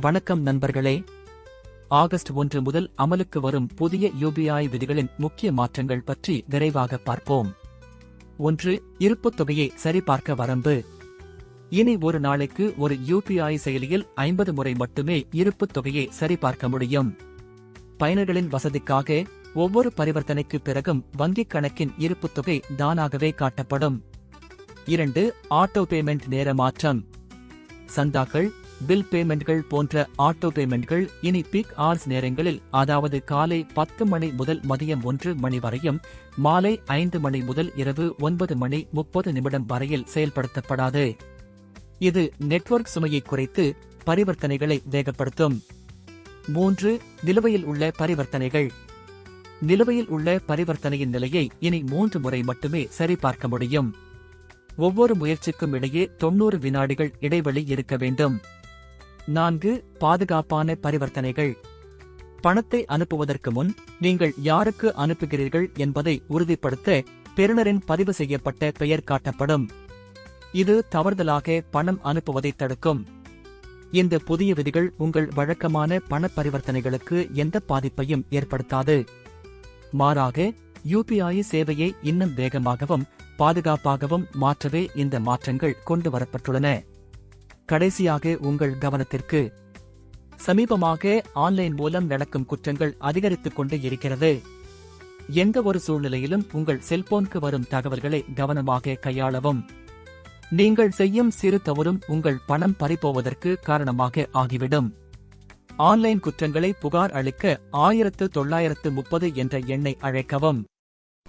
வணக்கம் நண்பர்களே. ஆகஸ்ட் ஒன்று முதல் அமலுக்கு வரும் புதிய யூபிஐ விதிகளின் முக்கிய மாற்றங்கள் பற்றி விரைவாக பார்ப்போம். ஒன்று இருப்புத் தொகையை சரிபார்க்க வரம்பு. இனி ஒரு நாளைக்கு ஒரு யூபிஐ செயலியில் ஐம்பது முறை மட்டுமே இருப்புத் தொகையை சரிபார்க்க முடியும். பயனர்களின் வசதிக்காக ஒவ்வொரு பரிவர்த்தனைக்கு பிறகும் வங்கிக் கணக்கின் இருப்புத் தொகை தானாகவே காட்டப்படும். இரண்டு ஆட்டோ பேமெண்ட் நேர மாற்றம். சந்தாக்கள் பில் பேமெண்ட்கள் போன்ற ஆட்டோ பேமெண்ட்கள் இனி பீக் ஆர்ஸ் நேரங்களில் அதாவது காலை பத்து மணி முதல் மதியம் ஒன்று மணி வரையும் மாலை ஐந்து மணி முதல் இரவு ஒன்பது மணி முப்பது நிமிடம் வரையில் செயல்படுத்தப்படாது. இது நெட்வொர்க் சுமையை குறைத்து பரிவர்த்தனைகளை வேகப்படுத்தும். மூன்று நிலுவையில் உள்ள பரிவர்த்தனைகள். நிலுவையில் உள்ள பரிவர்த்தனையின் நிலையை இனி மூன்று முறை மட்டுமே சரிபார்க்க முடியும். ஒவ்வொரு முயற்சிக்கும் இடையே தொண்ணூறு வினாடிகள் இடைவெளி இருக்க வேண்டும். நான்கு பாதுகாப்பான பரிவர்த்தனைகள். பணத்தை அனுப்புவதற்கு முன் நீங்கள் யாருக்கு அனுப்புகிறீர்கள் என்பதை உறுதிப்படுத்த பெறுநரின் பதிவு செய்யப்பட்ட பெயர் காட்டப்படும். இது தவறுதலாக பணம் அனுப்புவதை தடுக்கும். இந்த புதிய விதிகள் உங்கள் வழக்கமான பண பரிவர்த்தனைகளுக்கு எந்த பாதிப்பையும் ஏற்படுத்தாது. மாறாக யூபிஐ சேவையை இன்னும் வேகமாகவும் பாதுகாப்பாகவும் மாற்றவே இந்த மாற்றங்கள் கொண்டு வரப்பட்டுள்ளன. கடைசியாக உங்கள் கவனத்திற்கு சமீபமாக ஆன்லைன் மூலம் நடக்கும் குற்றங்கள் அதிகரித்துக் கொண்டே இருக்கிறது. எந்த ஒரு சூழ்நிலையிலும் உங்கள் செல்போனுக்கு வரும் தகவல்களை கவனமாக கையாளவும். நீங்கள் செய்யும் சிறு தவறும் உங்கள் பணம் பறிபோவதற்கு காரணமாக ஆகிவிடும். ஆன்லைன் குற்றங்களை புகார் அளிக்க ஆயிரத்து தொள்ளாயிரத்து முப்பது என்ற எண்ணை அழைக்கவும்.